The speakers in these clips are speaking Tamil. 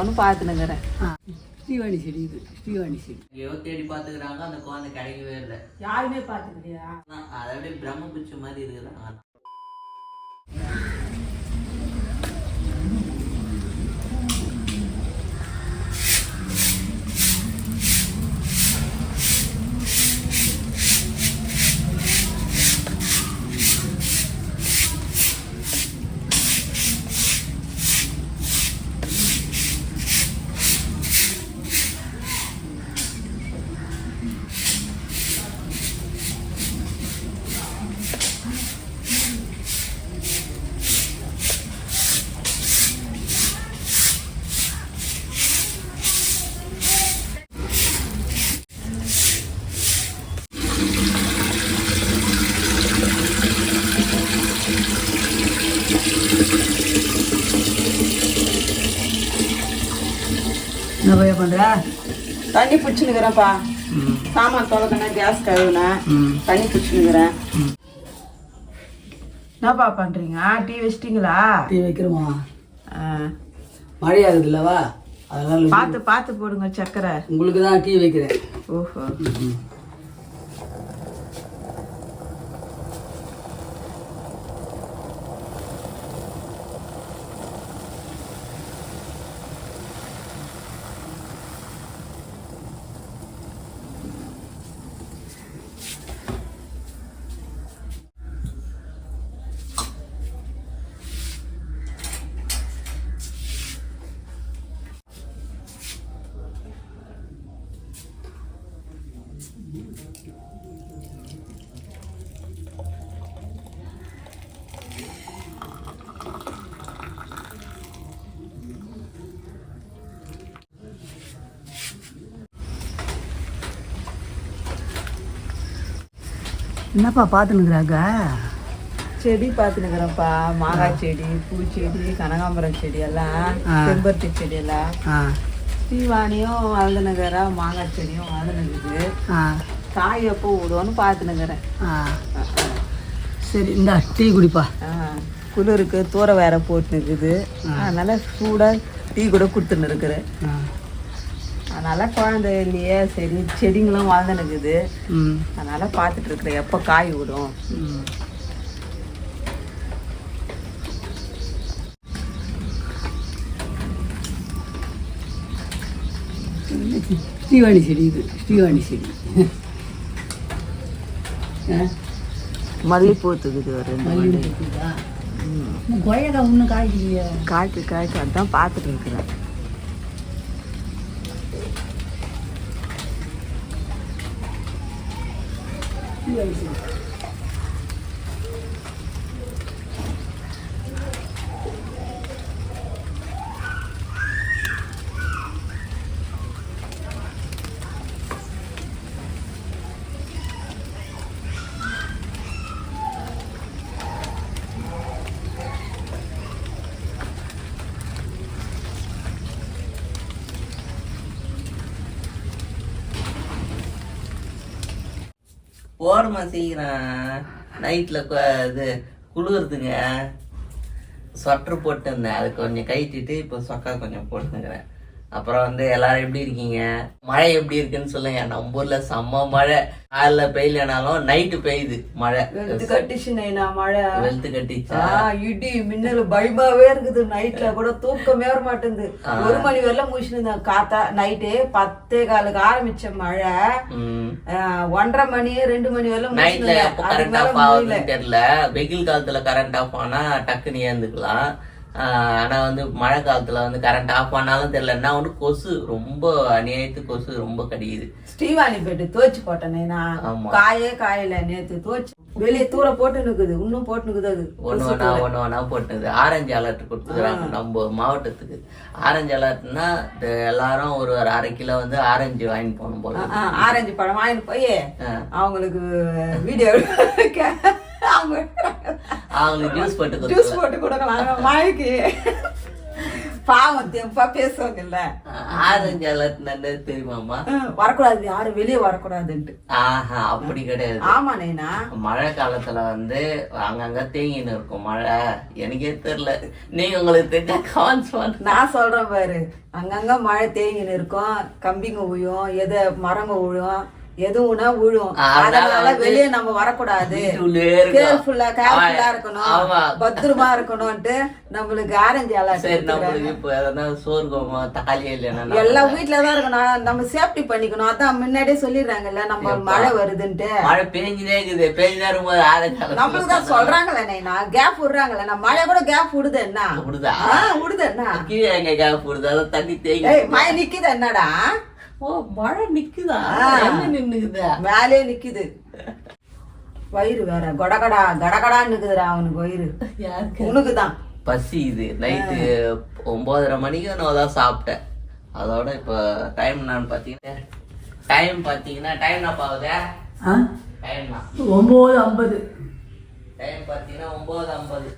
விடுவோன்னு பார்த்துனுங்கிறேன் ஸ்ரீவாணி செடி இது ஸ்ரீவாணி செடி எங்கேயோ தேடி பார்த்துக்கிறாங்க அந்த குழந்தை கிடைக்கவே இல்லை. யாருமே பார்த்துக்கிறியா அதான் அதை அப்படியே பிரம்ம பிடிச்ச மாதிரி இருக்கிறாங்க என்ன பையா பண்ற? தண்ணி பிடிச்சினுக்கிறேன்ப்பா. சாமான் தொலைக்கணும் கேஸ் கழுவுனேன் தண்ணி பிடிச்சினுக்கிறேன். என்னப்பா பண்றீங்க? டீ வச்சிட்டீங்களா? டீ வைக்கிறோமா ஆ, மழையாகுது இல்லவா அதனால பார்த்து பார்த்து போடுங்க சக்கரை. உங்களுக்கு தான் டீ வைக்கிறேன். ஓஹோ. என்னப்பா பார்த்துனுக்குறாங்க செடி பார்த்துனுக்குறேன்ப்பா மாங்காய் செடி பூச்செடி கனகாம்பரம் செடி எல்லாம். செம்பருத்தி செடி எல்லாம். தீவானியும் வளர்ந்துனுக்குறா மாங்காய் செடியும் வளர்ந்துனுக்குது காய் எப்போ விடுவோன்னு பார்த்துனுக்குறேன் சரி இந்தா டீ குடிப்பா. குளிருக்கு தூர வேற போட்டுனுக்குது. அதனால சூடாக டீ கூட கொடுத்துன்னு இருக்கிறேன் அதனால குழந்தை இல்லையே சரி செடிங்களும் வளர்ந்துனுக்குது. அதனால பார்த்துட்டு இருக்கிறேன் எப்போ காய் விடும். ம். ஸ்ரீவாணி செடி இது ஸ்ரீவாணி செடி. மல்லிப்பூ தூக்குது ஒரு ரெண்டு மல்லி. மல்லி பூக்குதா? இன்னும் கொய்யாக்காய் ஒன்றும் காய்க்கலையே. காய்க்கு காய்க்கு அதான் பார்த்துட்டு இருக்கிறேன். ஸ்ரீவாணி செடி போடுமா சீக்கிரம் நைட்டில் இது குளிருதுங்க ஸ்வெட்டர் போட்டுருந்தேன். அது கொஞ்சம் கைட்டிட்டு இப்போ சொக்கா கொஞ்சம் போட்டுக்கிறேன் அப்புறம் வந்து எல்லாரும் எப்படி இருக்கீங்க? மழை எப்படி இருக்குன்னு சொல்லுங்க. நம்ம ஊர்ல செம்ம மழை. காலைல பெய்யலனாலும் நைட்டு பெய்யுது மழை. வெளுத்து கட்டிச்சு நைனா மழை. வெளுத்து கட்டிச்சா? இடி மின்னல் பயமாவே இருக்குது. நைட்ல கூட தூக்கமே வர மாட்டேங்குது. ஒரு மணி வரலாம் முடிச்சுட்டு இருந்தேன். காத்தா நைட்டு பத்தே காலுக்கு ஆரம்பிச்ச மழை. ஒன்றரை மணி ரெண்டு மணி வரலாம் நைட்ல கரண்ட் ஆஃப் ஆகுதுன்னு தெரியல. வெயில் காலத்துல கரண்ட் ஆஃப் ஆனா டக்குன்னு ஏந்துக்கலாம். ஆஹ் ஆனா வந்து மழை காலத்துல வந்து கரண்ட் ஆஃப் ஆனாலும் தெரியல. என்ன ஒன்று கொசு. ரொம்ப அநியாயத்து கொசு ரொம்ப கடிக்குது. ஸ்ரீவாணி பெட்டு துவச்சு போட்டேனே நான். காயே காயல நேத்து துவச்சு. வெளியே தூர போட்டு நிக்குது. இன்னும் போட்டு நிக்குது அது. ஒன்று ஒன்றா ஒன்று ஒன்றா போட்டுது ஆரஞ்சு அலர்ட் கொடுத்துக்கிறாங்க நம்ம மாவட்டத்துக்கு. ஆரஞ்சு அலர்ட்னா எல்லாரும் ஒரு ஒரு அரை கிலோ வந்து ஆரஞ்சு வாங்கிட்டு போகணும் போல ஆரஞ்சு பழம் வாங்கிட்டு போய். அவங்களுக்கு வீடியோ அவங்க அவங்களுக்கு ஜூஸ் போட்டு ஜூஸ் போட்டு கொடுக்கலாம் மழைக்கு பாவம் தெம்பா பேசுவாங்கல்ல. ஆரஞ்சு அலர்ட் நல்லது தெரியுமாம்மா? ம், வரக்கூடாது. யாரும் வெளியே வரக்கூடாதுன்ட்டு. ஆஹா அப்படி கிடையாது. ஆமா நைனா. மழை காலத்துல வந்து அங்கங்க தேங்கின்னு இருக்கும் மழை. எனக்கே தெரியல. நீங்க உங்களுக்கு தெரிஞ்ச பண்ணு நான் சொல்றேன் பாரு. அங்கங்க மழை தேங்கின்னு இருக்கும். கம்பிங்க விழும் எது மரங்க விழும் எதுவும்னா விழும் அதனால வெளியே நம்ம வரக்கூடாது. கேர்ஃபுல்லா கேர்ஃபுல்லா. இருக்கணும். பத்திரமா இருக்கணும்ட்டு நம்மளுக்கு ஆரஞ்சு சரி அலர்ட் சோறு தக்காளி இல்லைன்னா எல்லாம் வீட்டுல தான். இருக்கணும். நம்ம சேஃப்டி பண்ணிக்கணும். அதான் முன்னாடியே சொல்லிடுறாங்கல்ல நம்ம மழை வருதுன்ட்டு. மழை பேஞ்சுனே இருக்குது. பேஞ்சுனே இருக்கும்போது ஆரஞ்சு நம்மளுக்கு தான் சொல்றாங்களே நைனா. கேப் விடுறாங்களே. நம்ம மழை கூட கேப் விடுது என்ன விடுதா? விடுது என்ன கீழே எங்க கேப் போடுது அதான் தண்ணி தேங்கி மழை நிக்குது என்னடா? ஓ மழை நிக்குதா? நின்னுக்குதா? மேலே நிக்குது. வயிறு வேற. கொடகடா கடகடான்னு இருக்குதுடா அவனுக்கு வயிறு. உனக்கு தான் பசி இது. நைட்டு ஒன்பதரை மணிக்கு நான் தான் சாப்பிட்டேன். அதோட இப்போ டைம் நான் பார்த்தீங்கன்னா டைம் பார்த்தீங்கன்னா டைம் என்ன பாவுதே ஆ? டைம் ஒம்பது ஐம்பது. டைம் பார்த்தீங்கன்னா ஒம்பது ஐம்பது.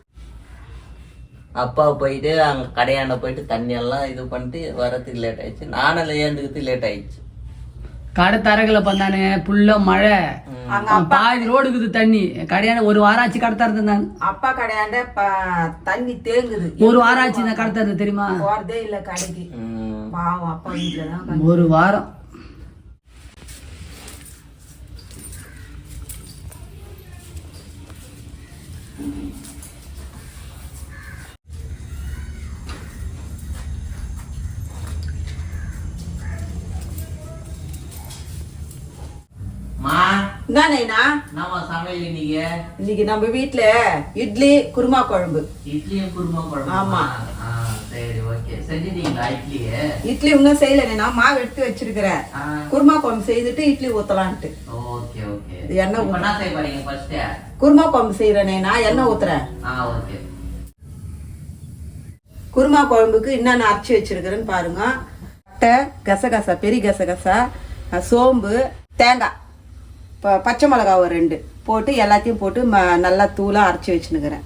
அப்பா போயிட்டு அங்கே கடையாண்ட போயிட்டு தண்ணி எல்லாம் இது பண்ணிட்டு வரதுக்கு லேட் ஆயிடுச்சு. நானும் ஏந்துக்கிறதுக்கு லேட் ஆயிடுச்சு. கடை தரகளை பண்ணானே புல்ல மழை. அங்க பாதி ரோடு இருக்குது தண்ணி. கடையான ஒரு வாரம் ஆச்சு கடை திறந்தேன் நான். அப்பா கடையாண்ட ப- தண்ணி தேங்குது. ஒரு வாரம் ஆச்சு நான் கடை திறந்து தெரியுமா? போறதே இல்ல கடைக்கு. பாவம் அப்பா வீட்டுல. ஒரு வாரம். மா. என்ன நைனா நம்ம சமையல் இன்னைக்கு? நம்ம வீட்ல இட்லி குருமா குழம்பு. இட்லியும் குருமா குழம்பு ஆமா. இட்லி இன்னும் செய்யல நைனா மாவு எடுத்து வச்சிருக்கிறேன். குருமா குழம்பு செய்துட்டு இட்லி ஊத்தலான்ட்டு. எண்ணெய் குருமா குழம்பு செய்யறேன் நைனா எண்ணெய் ஊத்துறேன். குருமா குழம்புக்கு என்னென்ன அரைச்சி வச்சிருக்கிறேன்னு பாருங்க. பட்டை கசகசா பெரிய கசகசா சோம்பு தேங்காய். ப பச்சை மிளகா ஒரு ரெண்டு போட்டு எல்லாத்தையும் போட்டு ம நல்லா தூளாக அரைச்சி வச்சுனுக்கிறேன்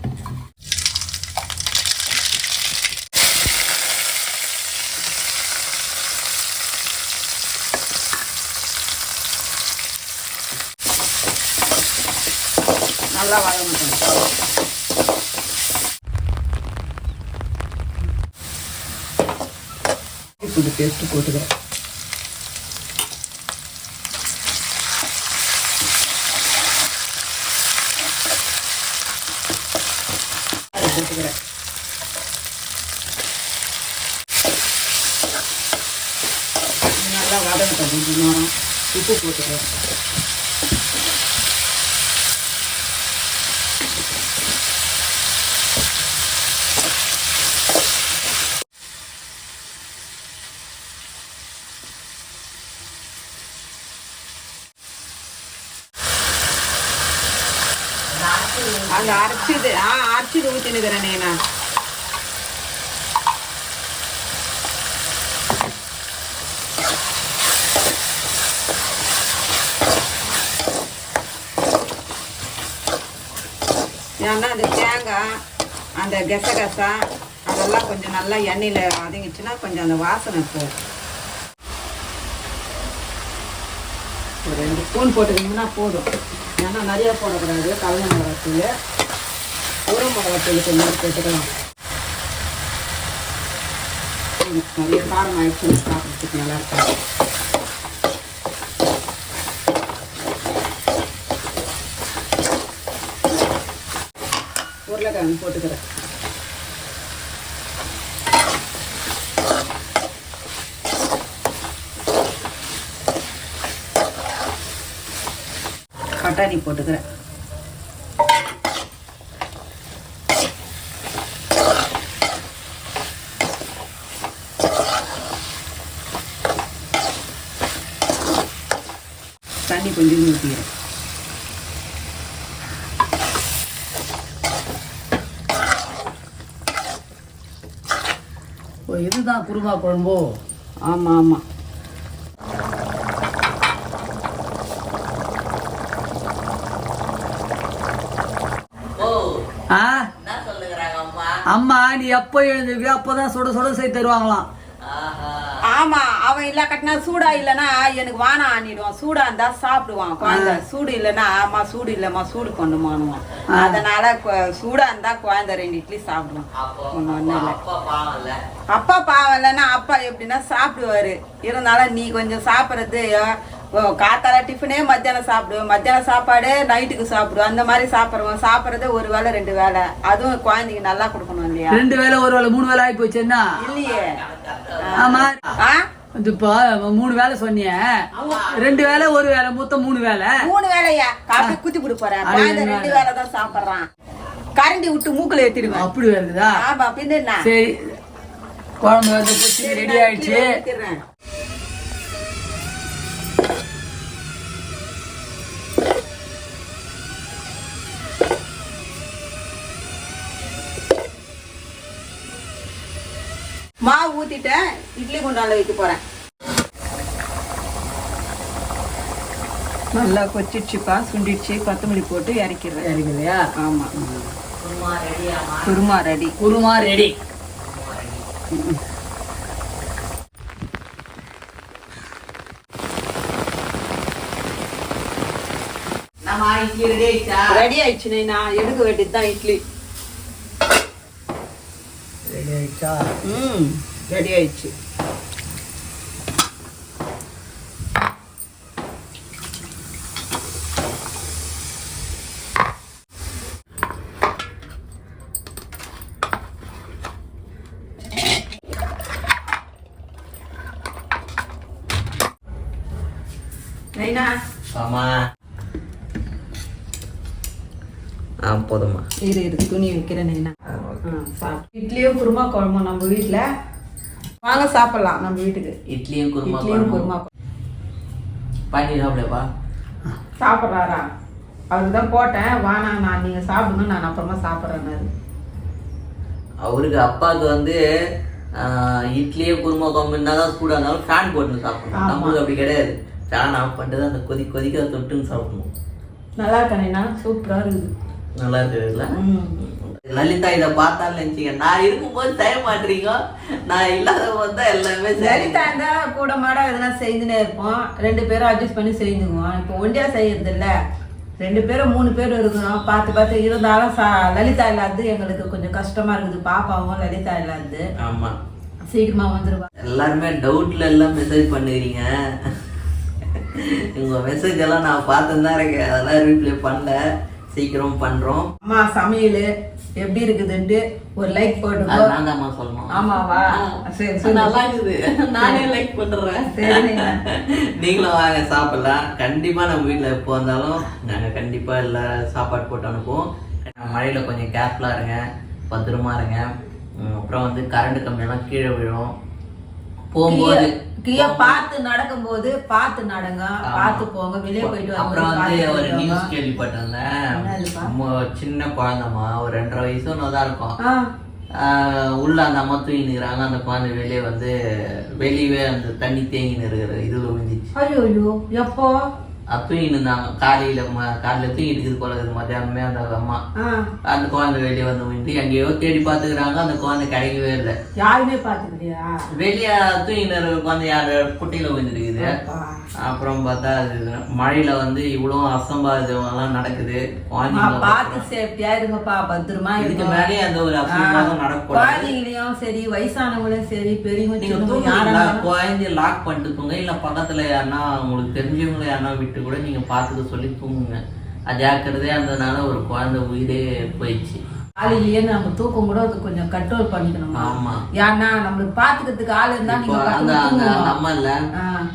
நல்லா வதங்கட்டும். இப்படி பேஸ்ட்டு போட்டுக்கிறேன் அதை போட்டுக்கிறேன் இது நல்லா வதங்கிட்ட கொஞ்சம் நேரம் உப்பு போட்டுக்கிறேன் அந்த அரைச்சிது ஆ அரைச்சிது ஊற்றினுக்கிறேன் நான் ஏன்னா அந்த தேங்காய் அந்த கெசகசா அதெல்லாம் கொஞ்சம் நல்லா எண்ணெயில் வதங்கிச்சுன்னா கொஞ்சம் அந்த வாசனை போகும். ஒரு ரெண்டு ஸ்பூன் போட்டுக்கிங்கன்னா போதும். ஏன்னா நிறையா போடக்கூடாது கலந்த மிளகாத்தூள் உர மிளகாத்தூள் கொஞ்சம் போட்டுக்கலாம். நிறைய காரம் ஆயிடுச்சுன்னு சாப்பிட்றதுக்கு நல்லா இருக்கும் உருளைக்கிழங்கு போட்டுக்கிறேன். பட்டாணி போட்டுக்கிறேன். தண்ணி கொஞ்சம் ஊற்றிக்கிறேன் இதுதான் குருமா குழம்போ. ஆமாம் ஆமாம் ஆ? அம்மா நீ எப்போ எழுந்திருக்கியோ அப்போதான் சுட சுட செய்து தருவாங்களாம். ஆமா அவன் இல்ல கட்டினா சூடா இல்லனா எனக்கு வானம் ஆனிடுவான் சூடா இருந்தா சாப்பிடுவான். குழந்தை சூடு இல்லனா அம்மா சூடு இல்லம்மா சூடு கொண்டுமானுவான். அதனால கொ- சூடா இருந்தா குழந்தை ரெண்டு இட்லி சாப்பிடுவான். இல்ல. அப்பா பாவம் இல்லைன்னா அப்பா எப்படின்னா சாப்பிடுவாரு. இருந்தாலும் நீ கொஞ்சம் சாப்பிட்றது காத்தால டிஃபனே மத்தியானம் சாப்பிடுவேன் மத்தியானம் சாப்பாடு நைட்டுக்கு சாப்பிடுவேன் அந்த மாதிரி சாப்பிடுவோம். சாப்பிட்றது ஒரு வேளை ரெண்டு வேளை. அதுவும் குழந்தைக்கு நல்லா கொடுக்கணும் இல்லையா? ரெண்டு வேளை ஒரு வேளை மூணு வேளை ஆகி போச்சுன்னா? இல்லையே. ஆமா. ஆ? இது இப்போ மூணு வேளை சொன்னிய. ரெண்டு வேளை ஒரு வேளை மொத்தம் மூணு வேளை. மூணு வேலையா காப்பி குத்தி கொடுக்க போறேன். ரெண்டு வேலை தான் சாப்பிடுறான். கரண்டி விட்டு மூக்குல ஏத்திடுவேன். அப்படி வருதுதா? ஆமா பின்ன என்ன? சரி. குழம்பு வந்து ரெடி ஆயிடுச்சு. மாவு ஊத்திட்டேன். இட்லி குண்டால வைக்க போறேன். நல்லா கொச்சிடுச்சுப்பா. சுண்டிடுச்சு. கொத்தமல்லி போட்டு இறக்கிடுறேன். இருக்கு இல்லையா ஆமா. Kurma ready kurma ready ready ஆயிடுச்சா? ரெடி ஆயிடுச்சு நான் எடுக்க வேண்டியது தான் இட்லி ரெடி ஆயிடுச்சா? ம் ரெடி ஆயிடுச்சு. நைனா? ஆமா. ஆ போதுமா இரு இரு துணி வைக்கிறேன் நைனா. இட்லியும் குருமா குழம்பும் நம்ம வீட்டில் வாங்க சாப்பிடலாம் நம்ம வீட்டுக்கு. இட்லியும் குருமா இட்லியும் குழம்பு குருமா சாப்பிடப்பா சாப்பிட்றாரா? அவருக்கு தான் போட்டேன் வானா நான் நீங்கள் சாப்பிடுங்க நான் அப்புறமா சாப்பிட்றேன்னாரு அவருக்கு அப்பாவுக்கு வந்து இட்லியே குருமா குழம்புனா தான் சூடாக இருந்தாலும் ஃபேன் போட்டு சாப்பிடணும். நம்மளுக்கு அப்படி கிடையாது. ஃபேன் ஆஃப் பண்ணிட்டு தான் அந்த கொதி கொதிக்க தொட்டுன்னு சாப்பிடணும். நல்லா இருக்கேனா சூப்பராக இருக்குது. நல்லா இருக்குதுல்ல லலிதா இதை பார்த்தாலும் நினச்சிங்க நான் இருக்கும்போது செய்ய மாட்டீங்க நான் இல்லாத போது தான் எல்லாமே லலிதா இருந்தா கூட மாட எதனா செய்துனே இருப்போம். ரெண்டு பேரும் அட்ஜஸ்ட் பண்ணி செய்துக்குவோம். இப்போ ஒண்டியா செய்யறது இல்ல ரெண்டு பேரும் மூணு பேர் இருக்கிறோம் பார்த்து பார்த்து இருந்தாலும் சா லலிதா இல்லாதது எங்களுக்கு கொஞ்சம் கஷ்டமா இருக்குது. பாப்பாவும் லலிதா இல்லாதது ஆமா. சீக்கிரமா வந்துருவா. எல்லாருமே டவுட்ல எல்லாம் மெசேஜ் பண்ணுறீங்க. உங்க மெசேஜ் எல்லாம் நான் பார்த்துன்னு தான் இருக்கேன். அதெல்லாம் ரீப்ளே பண்ணல. சீக்கிரம் பண்றோம். அம்மா சமையல். எப்படி இருக்குதுன்ட்டு ஒரு லைக் சொல்லணும். ஆமாவா? சரி சரி நல்லா இருக்குது. நானே லைக் பண்றேன். சரி நீங்க. நீங்களும் வாங்க சாப்பிடலாம். கண்டிப்பா நம்ம வீட்ல எப்போ வந்தாலும் நாங்க கண்டிப்பா எல்லா சாப்பாடு போட்டு அனுப்புவோம். மழையில கொஞ்சம் கேர்ஃபுல்லா இருங்க பத்திரமா இருங்க. அப்புறம் வந்து கரண்ட் கம்பியெல்லாம் கீழே விழும். போகும்போது கீழே பார்த்து நடக்கும்போது பார்த்து நடங்க. பார்த்து போங்க வெளியே போயிட்டு அப்புறம் வந்து ஒரு நியூஸ்? மு- சின்ன குழந்தைமா ஒரு ரெண்டரை வயசு ஒன்றுதான் இருக்கும். ஆ. ஆஹ் உள்ள அந்த அம்மா தூங்கினுக்குறாங்க அந்த குழந்தை வெளியே வந்து வெளியவே அந்த தண்ணி தேங்கின்னு இருக்கிற இது விழுந்துச்சு ஐயோ எப்போ? தூங்கின்னு இருந்தாங்க காலையில காலையில தூங்கிட்டு இருக்குது போல இருக்குது மத்தியானமே அந்த அம்மா. அந்த குழந்தை வெளியே வந்து விழுந்து எங்கேயோ தேடி பார்த்துக்கிறாங்க. அந்த குழந்தை கிடைக்கவே இல்லை. யாருமே பாத்துக்கலையா வெளியே தூங்கின்னு இருக்கிற குழந்தை யார்? குட்டையில விழுந்துருக்குது அப்புறம் பார்த்தா அது மழையில வந்து இவ்வளோ அசம்பாவிதம் எல்லாம் நடக்குது பார்த்து சேஃப்டியா இருங்கப்பா. பத்திரமா இதுக்கு மேலே அந்த ஒரு அசம்பாவிதம் நடக்கூடாது குழந்தைங்களையும் சரி வயசானவங்களையும் சரி பெரியவங்க குழந்தைய லாக் பண்ணிட்டு தூங்க இல்ல பக்கத்துல யாருன்னா உங்களுக்கு தெரிஞ்சவங்களை யாருன்னா விட்டு கூட நீங்க பாத்துக்க சொல்லி தூங்குங்க. அஜாக்கிரதையா இருந்ததுனால ஒரு குழந்தை உயிரே போயிடுச்சு. காலையிலேயே நம்ம தூக்கம் கூட அது கொஞ்சம் கண்ட்ரோல் பண்ணிக்கணுமா? ஆமா. ஏன்னா நம்மளுக்கு பாத்துக்கிறதுக்கு ஆள் இருந்தா நீங்க அந்த. அம்மா இல்ல.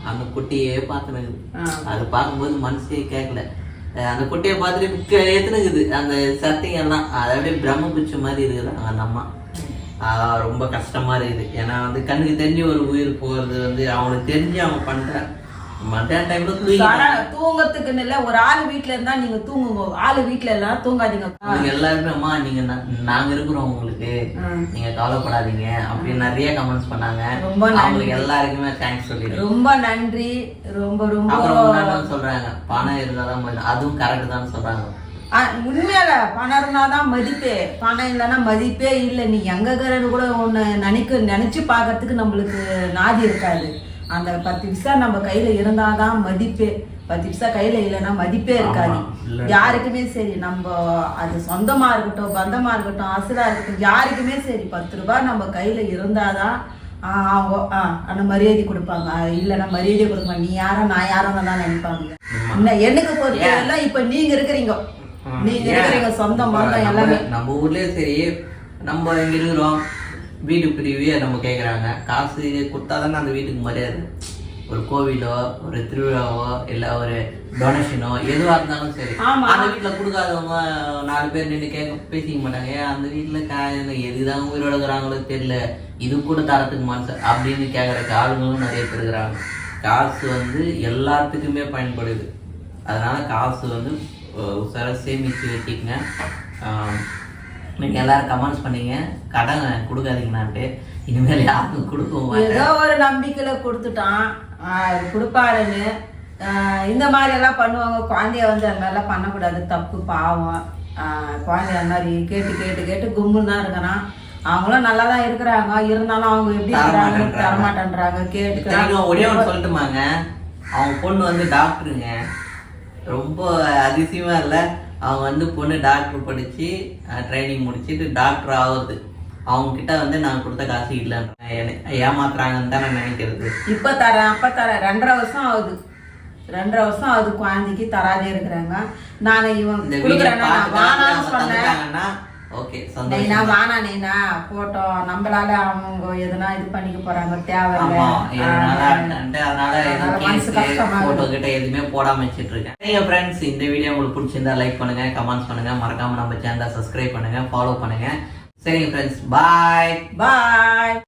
அந்த குட்டியே பாத்துனுக்குது ஆ. அது பார்க்கும்போது மனசே கேட்கல அந்த குட்டியை பார்த்துட்டு எத்தனுக்குது அந்த சட்டைங்க எல்லாம். அது அப்படியே பிரம்ம பிடிச்ச மாதிரி இருக்குது அந்த அம்மா. ரொம்ப கஷ்டமா இருக்குது. ஏன்னா வந்து கண்ணுக்கு தெரிஞ்ச ஒரு உயிர் போறது வந்து அவனுக்கு தெரிஞ்சு அவன் பண்ற மத்தியான டைம்ல தூங்கத்துக்குன்னு இல்ல ஒரு ஆள் வீட்ல இருந்தா நீங்க தூங்குங்க. ஆளு வீட்ல எல்லாம் தூங்காதீங்க. அவங்க எல்லாருமே அம்மா நீங்க நாங்க இருக்கிறோம் உங்களுக்கு. நீங்க கவலைப்படாதீங்க. அப்படின்னு நிறைய கமெண்ட்ஸ் பண்ணாங்க. ரொம்ப. அவங்களுக்கு எல்லாருக்குமே தேங்க்ஸ் சொல்லிடுறேன். ரொம்ப நன்றி. ரொம்ப ரொம்ப அப்புறம் சொல்றாங்க பணம் இருந்தாதான் அதுவும் கரெக்ட் தான் சொல்றாங்க. உண்மையில பணம் இருந்தாதான் மதிப்பே. பணம் இல்லைன்னா மதிப்பே இல்லை. நீ எங்க கூட ஒன்று நினைக்க நினைச்சு பார்க்கறதுக்கு நம்மளுக்கு நாதி இருக்காது. அந்த பத்து பைசா நம்ம கையில இருந்தாதான் மதிப்பே. பத்து பைசா கையில இல்லைன்னா மதிப்பே இருக்காது. யாருக்குமே சரி நம்ம அது சொந்தமா இருக்கட்டும் பந்தமா இருக்கட்டும் அசலா இருக்கட்டும் யாருக்குமே சரி. பத்து ரூபாய் நம்ம கையில இருந்தாதான் அவங்க அந்த மரியாதை கொடுப்பாங்க. இல்லைன்னா மரியாதை கொடுப்பாங்க நீ யாரோ நான் யாரோ தான் நினைப்பாங்க. இன்னும் எனக்கு பொறுத்தவரை இப்ப நீங்க இருக்கிறீங்க. நீங்க இருக்கிறீங்க சொந்த பந்தம் எல்லாமே. நம்ம- நம்ம ஊர்லயே சரி நம்ம இங்க இருக்கிறோம். வீடு பிரிவு நம்ம கேக்குறாங்க. காசு கொடுத்தாதானே அந்த வீட்டுக்கு மரியாதை? ஒரு கோவிலோ ஒரு திருவிழாவோ இல்ல ஒரு டொனேஷனோ எதுவா இருந்தாலும் சரி. அந்த வீட்டுல கொடுக்காதவங்க நாலு பேர் நின்று கேட்க பேசிக்க மாட்டாங்க. ஏன் அந்த வீட்டுல காய எதுதான் உயிரோட இருக்கிறாங்களோ தெரியல. இது கூட தரத்துக்கு மனசு அப்படின்னு கேக்குறதுக்கு ஆளுங்களும் நிறைய பேர் இருக்கிறாங்க. காசு வந்து எல்லாத்துக்குமே பயன்படுது. அதனால காசு வந்து உசார சேமிச்சு வச்சுக்கங்க. ஆஹ் நீங்க எல்லாரும் கமெண்ட்ஸ் பண்ணீங்க. கடன் கொடுக்காதீங்கன்னான்ட்டு. இனிமேல் யாருக்கும் கொடுக்கவும் ஏதோ ஒரு நம்பிக்கையில கொடுத்துட்டான். கொடுப்பாருன்னு. இந்த மாதிரி எல்லாம் பண்ணுவாங்க. குழந்தைய வந்து அந்த மாதிரிலாம் பண்ணக்கூடாது. தப்பு பாவம். குழந்தைய அந்த மாதிரி கேட்டு கேட்டு கேட்டு கும்முன்னு தான் இருக்கிறான் அவங்களும் நல்லா தான் இருக்கிறாங்க. இருந்தாலும் அவங்க எப்படி இருக்கிறாங்க தரமாட்டேன்றாங்க. தெரியும் ஒரே ஒன்று கேட்டுக்கிறாங்க சொல்லட்டுமாங்க. அவங்க பொண்ணு வந்து டாக்டருங்க ரொம்ப அதிசயமா இல்லை? அவங்க வந்து பொண்ணு டாக்டர் படிச்சு ட்ரைனிங் முடிச்சுட்டு டாக்டர் ஆகுது அவங்க கிட்ட வந்து நான் கொடுத்த காசு இல்லைன்னு ஏமாத்துறாங்கன்னு தான் நான் நினைக்கிறது. இப்ப தரேன் அப்ப தரேன் ரெண்டரை வருஷம் ஆகுது. ரெண்டரை வருஷம் ஆகுது குழந்தைக்கு தராதே இருக்கிறாங்க. நான் இவன் சொன்னேன். ஓகே நைனா வானா நைனா போட்டோம் நம்மளால அவங்க எதுனா இது பண்ணிக்க போறாங்க அண்ணன்ட்டு அதனால அதனால எதுவும் மனசு கேஸ் கஷ்டமா இருக்கு. போட்டோ கிட்ட எதுவுமே போடாம வச்சிட்டு இருக்கேன் நீங்க ஃப்ரெண்ட்ஸ் இந்த வீடியோ உங்களுக்கு பிடிச்சிருந்தா லைக் பண்ணுங்க கமெண்ட்ஸ் பண்ணுங்க. மறக்காம நம்ம சேனலை சப்ஸ்கிரைப் பண்ணுங்க ஃபாலோ பண்ணுங்க. சரிங்க ஃப்ரெண்ட்ஸ் பாய் பாய்